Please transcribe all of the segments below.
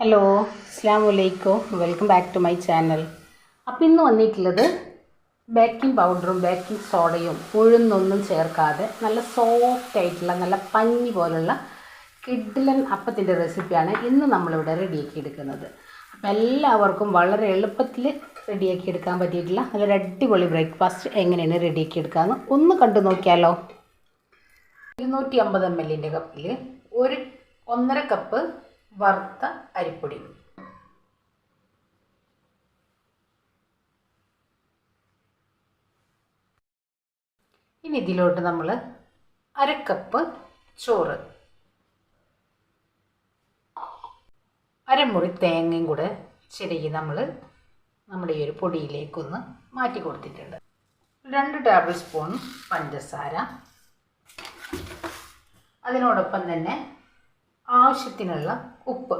Hello അസ്ലാം വലൈക്കും welcome back to my channel അപ്പോൾ ഇന്ന് വന്നിട്ടുള്ളത് ബേക്കിംഗ് പൗഡറും ബേക്കിംഗ് സോഡയും ഉഴുന്നൊന്നും ചേർക്കാതെ നല്ല സോഫ്റ്റ് ആയിട്ടുള്ള നല്ല പഞ്ഞി പോലുള്ള കിഡ്ലൻ അപ്പത്തിന്റെ റെസിപ്പിയാണ് ഇന്ന് നമ്മളിവിടെ റെഡിയാക്കി എടുക്കുന്നത്. അപ്പോൾ എല്ലാവർക്കും വളരെ എളുപ്പത്തിൽ റെഡിയാക്കി എടുക്കാൻ പറ്റിയിട്ടുള്ള നല്ലൊരു അടിപൊളി ബ്രേക്ക്ഫാസ്റ്റ് എങ്ങനെയാണ് റെഡിയാക്കി എടുക്കാമെന്ന് ഒന്ന് കണ്ടു നോക്കിയാലോ. ഇരുന്നൂറ്റി അമ്പത് എം എല്ലിന്റെ കപ്പിൽ ഒരു ഒന്നര കപ്പ് വറുത്ത അരിപ്പൊടി. ഇനി ഇതിലോട്ട് നമ്മൾ അരക്കപ്പ് ചോറ്. അരമുറി തേങ്ങയും കൂടെ ചിരകി നമ്മൾ നമ്മുടെ ഈ ഒരു പൊടിയിലേക്കൊന്ന് മാറ്റി കൊടുത്തിട്ടുണ്ട്. രണ്ട് ടേബിൾ സ്പൂൺ പഞ്ചസാര. അതിനോടൊപ്പം തന്നെ ആവശ്യത്തിനുള്ള ഉപ്പ്.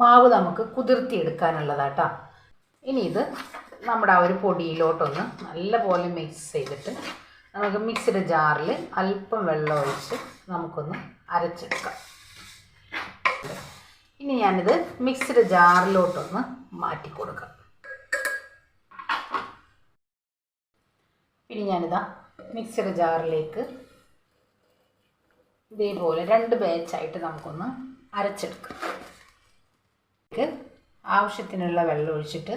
മാവ് നമുക്ക് കുതിർത്തിയെടുക്കാനുള്ളതാട്ടാ. ഇനി ഇത് നമ്മുടെ ആ ഒരു പൊടിയിലോട്ടൊന്ന് നല്ലപോലെ മിക്സ് ചെയ്തിട്ട് നമുക്ക് മിക്സിയുടെ ജാറിൽ അല്പം വെള്ളം ഒഴിച്ച് നമുക്കൊന്ന് അരച്ചെടുക്കാം. ഇനി ഞാനിത് മിക്സിയുടെ ജാറിലോട്ടൊന്ന് മാറ്റി കൊടുക്കാം ഇനി ഞാനിതാ മിക്സിയുടെ ജാറിലേക്ക് ഇതേപോലെ രണ്ട് ബാച്ചായിട്ട് നമുക്കൊന്ന് അരച്ചെടുക്കാം. ആവശ്യത്തിനുള്ള വെള്ളം ഒഴിച്ചിട്ട്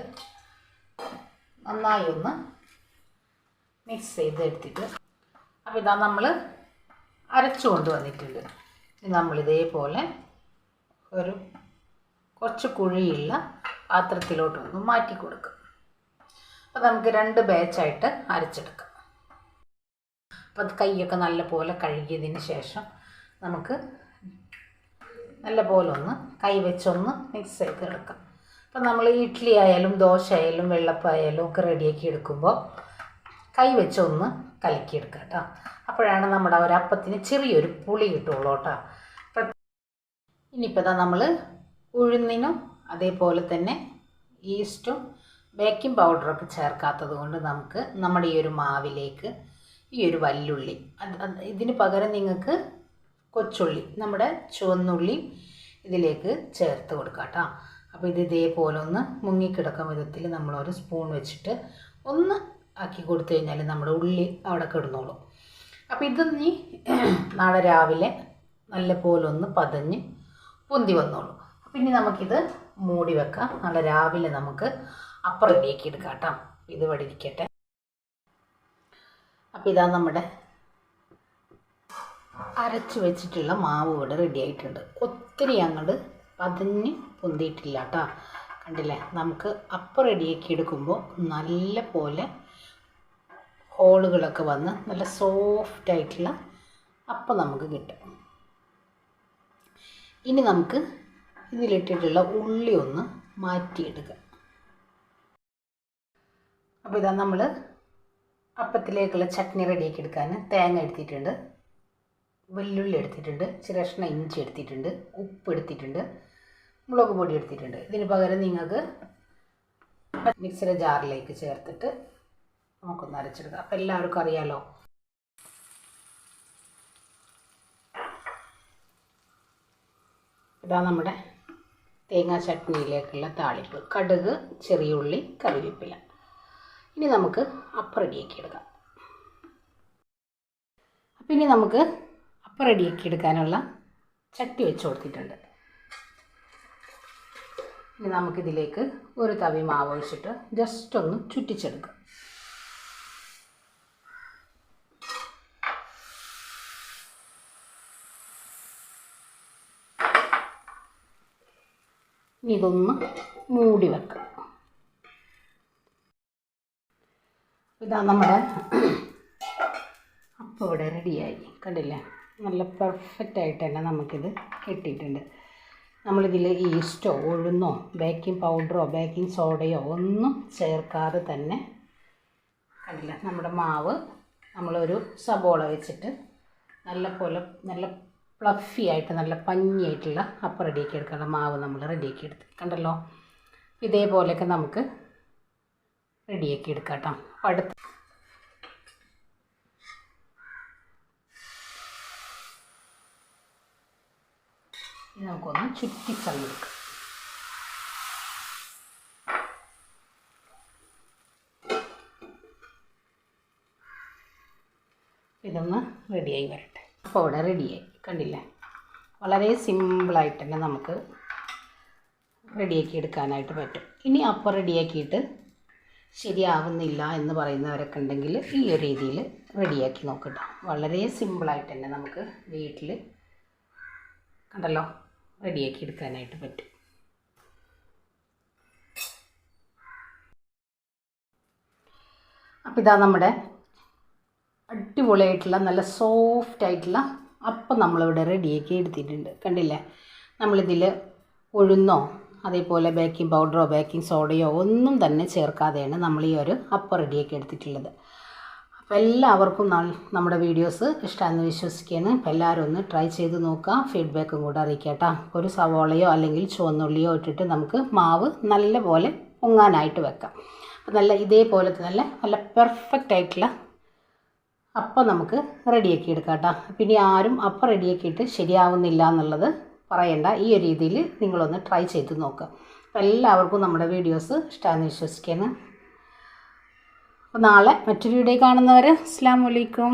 നന്നായി ഒന്ന് മിക്സ് ചെയ്ത് എടുത്തിട്ട് അപ്പോൾ ഇതാ നമ്മൾ അരച്ചു കൊണ്ട് വന്നിട്ടുണ്ട് ഇതേപോലെ ഒരു കുറച്ച് കുഴിയുള്ള പാത്രത്തിലോട്ടൊന്ന് മാറ്റി കൊടുക്കും. അപ്പോൾ നമുക്ക് രണ്ട് ബാച്ചായിട്ട് അരച്ചെടുക്കാം. അപ്പോൾ അത് കൈയൊക്കെ നല്ലപോലെ കഴുകിയതിന് ശേഷം നമുക്ക് നല്ലപോലെ ഒന്ന് കൈവച്ചൊന്ന് മിക്സ് ചെയ്ത് എടുക്കാം. അപ്പം നമ്മൾ ഇഡ്ഡലി ആയാലും ദോശ ആയാലും വെള്ളപ്പായാലും ഒക്കെ റെഡിയാക്കി എടുക്കുമ്പോൾ കൈവച്ചൊന്ന് കലക്കിയെടുക്കുക കേട്ടോ. അപ്പോഴാണ് നമ്മുടെ ഒരു അപ്പത്തിന് ചെറിയൊരു പുളി കിട്ടുള്ളൂ കേട്ടോ. ഇനിയിപ്പോൾ നമ്മൾ ഉഴുന്നിനും അതേപോലെ തന്നെ ഈസ്റ്റും ബേക്കിംഗ് പൗഡറൊക്കെ ചേർക്കാത്തത് കൊണ്ട് നമുക്ക് നമ്മുടെ ഈ ഒരു മാവിലേക്ക് ഈ ഒരു വല്ലുള്ളി ഇതിന് പകരം നിങ്ങൾക്ക് കൊച്ചുള്ളി നമ്മുടെ ചുവന്നുള്ളി ഇതിലേക്ക് ചേർത്ത് കൊടുക്കാം കേട്ടോ. അപ്പോൾ ഇത് ഇതേപോലെ ഒന്ന് മുങ്ങിക്കിടക്കുന്ന വിധത്തിൽ നമ്മളൊരു സ്പൂൺ വെച്ചിട്ട് ഒന്ന് ആക്കി കൊടുത്തു കഴിഞ്ഞാൽ നമ്മുടെ ഉള്ളി അവിടെ കിടന്നോളും. അപ്പോൾ ഇത് നീ നാളെ രാവിലെ നല്ല പോലെ ഒന്ന് പതഞ്ഞ് പൊന്തി വന്നോളൂ. അപ്പം ഇനി നമുക്കിത് മൂടി വെക്കാം. നാളെ രാവിലെ നമുക്ക് അപ്പം റെഡിയാക്കി എടുക്കാം കേട്ടോ. ഇത് വടിയിരിക്കട്ടെ അപ്പം അപ്പോൾ ഇതാ നമ്മുടെ അരച്ച് വെച്ചിട്ടുള്ള മാവ് ഇവിടെ റെഡി ആയിട്ടുണ്ട്. ഒത്തിരി അങ്ങോട്ട് പതിഞ്ഞ് പൊന്തിയിട്ടില്ല കേട്ടോ കണ്ടില്ലേ? നമുക്ക് അപ്പം റെഡിയാക്കി എടുക്കുമ്പോൾ നല്ല പോലെ ഹോളുകളൊക്കെ വന്ന് നല്ല സോഫ്റ്റ് ആയിട്ടുള്ള അപ്പം നമുക്ക് കിട്ടും. ഇനി നമുക്ക് ഇതിലിട്ടിട്ടുള്ള ഉള്ളി ഒന്ന് മാറ്റിയെടുക്കാം. അപ്പോൾ ഇതാ നമ്മൾ അപ്പത്തിലേക്കുള്ള ചട്നി റെഡിയാക്കി എടുക്കാൻ തേങ്ങ എടുത്തിട്ടുണ്ട്. വെല്ലുള്ളി എടുത്തിട്ടുണ്ട് ചിരഷ്ണ ഇഞ്ചി എടുത്തിട്ടുണ്ട് ഉപ്പ് എടുത്തിട്ടുണ്ട് മുളക് പൊടി എടുത്തിട്ടുണ്ട്. ഇതിന് പകരം നിങ്ങൾക്ക് മിക്സിയുടെ ജാറിലേക്ക് ചേർത്തിട്ട് നമുക്കൊന്ന് അരച്ചെടുക്കാം. അപ്പോൾ എല്ലാവർക്കും അറിയാലോ? ഇതാ നമ്മുടെ തേങ്ങാ ചട്നിയിലേക്കുള്ള താളിപ്പ്. കടുക് ചെറിയ ഉള്ളി കറിവേപ്പില. ഇനി നമുക്ക് അപ്പം റെഡിയാക്കി എടുക്കാം. അപ്പം ഇനി നമുക്ക് അപ്പം റെഡിയാക്കി എടുക്കാനുള്ള ചട്ടി വെച്ച് കൊടുത്തിട്ടുണ്ട്. ഇനി നമുക്കിതിലേക്ക് ഒരു തവി മാവ് ഒഴിച്ചിട്ട് ജസ്റ്റ് ഒന്ന് ചുറ്റിച്ചെടുക്കാം. ഇനി ഇതൊന്ന് മൂടി വെക്കാം. ഇതാ നമ്മുടെ അപ്പോൾ ഇവിടെ റെഡിയായി കണ്ടില്ലേ? നല്ല പെർഫെക്റ്റ് ആയിട്ട് തന്നെ നമുക്കിത് കിട്ടിയിട്ടുണ്ട്. നമ്മളിതിൽ ഈസ്റ്റോ ഉഴുന്നോ ബേക്കിംഗ് പൗഡറോ ബേക്കിംഗ് സോഡയോ ഒന്നും ചേർക്കാതെ തന്നെ കണ്ടില്ലേ? നമ്മുടെ മാവ് നമ്മളൊരു സബോള വെച്ചിട്ട് നല്ല പോലെ നല്ല ഫ്ലഫി ആയിട്ട് നല്ല പഞ്ഞിയായിട്ടുള്ള അപ്പം റെഡിയാക്കി എടുക്കാനുള്ള മാവ് നമ്മൾ റെഡിയാക്കി എടുത്ത്. കണ്ടല്ലോ? ഇതേപോലെയൊക്കെ നമുക്ക് റെഡിയാക്കി എടുക്കാം കേട്ടോ അടുത്ത നമുക്കൊന്ന് ചുറ്റി എടുക്കാം ഇതൊന്ന് റെഡിയായി വരട്ടെ. അപ്പോൾ ഇവിടെ റെഡിയായി. കണ്ടില്ലേ? വളരെ സിമ്പിളായിട്ട് തന്നെ നമുക്ക് റെഡിയാക്കി എടുക്കാനായിട്ട് പറ്റും. ഇനി അപ്പം റെഡിയാക്കിയിട്ട് ശരിയാവുന്നില്ല എന്ന് പറയുന്നവരൊക്കെ ഉണ്ടെങ്കിൽ ഈ ഒരു രീതിയിൽ റെഡിയാക്കി നോക്കട്ടോ. വളരെ സിമ്പിളായിട്ട് തന്നെ നമുക്ക് വീട്ടിൽ കണ്ടല്ലോ? റെഡിയാക്കി എടുക്കാനായിട്ട് പറ്റും. അപ്പോൾ ഇതാ നമ്മുടെ അടിപൊളിയായിട്ടുള്ള നല്ല സോഫ്റ്റ് ആയിട്ടുള്ള അപ്പം നമ്മളിവിടെ റെഡിയാക്കി എടുത്തിട്ടുണ്ട്. കണ്ടില്ലേ? നമ്മളിതിൽ ഉഴുന്നോ അതേപോലെ ബേക്കിംഗ് പൗഡറോ ബേക്കിംഗ് സോഡയോ ഒന്നും തന്നെ ചേർക്കാതെയാണ് നമ്മൾ ഈ ഒരു അപ്പം റെഡിയാക്കി എടുത്തിട്ടുള്ളത്. അപ്പോൾ എല്ലാവർക്കും നമ്മുടെ വീഡിയോസ് ഇഷ്ടമാണെന്ന് വിശ്വസിക്കുകയാണ്. അപ്പോൾ എല്ലാവരും ഒന്ന് ട്രൈ ചെയ്ത് നോക്കുക. ഫീഡ്ബാക്കും കൂടെ അറിയിക്കുക ഒരു സവോളയോ അല്ലെങ്കിൽ ചുവന്നുള്ളിയോ ഇട്ടിട്ട് നമുക്ക് മാവ് നല്ല പോലെ പൊങ്ങാനായിട്ട് വെക്കാം. അപ്പോൾ നല്ല ഇതേപോലത്തെ നല്ല നല്ല പെർഫെക്റ്റ് ആയിട്ടുള്ള അപ്പം നമുക്ക് റെഡിയാക്കി എടുക്കാം കേട്ടോ. പിന്നെ ആരും അപ്പം റെഡിയാക്കിയിട്ട് ശരിയാവുന്നില്ല എന്നുള്ളത് പറയണ്ട. ഈ ഒരു രീതിയിൽ നിങ്ങളൊന്ന് ട്രൈ ചെയ്ത് നോക്കുക. അപ്പോൾ എല്ലാവർക്കും നമ്മുടെ വീഡിയോസ് ഇഷ്ടമാണെന്ന് വിശ്വസിക്കുന്നു അപ്പോൾ നാളെ മറ്റൊരു വീഡിയോ കാണുന്നവരെ അസ്സാം വലൈക്കും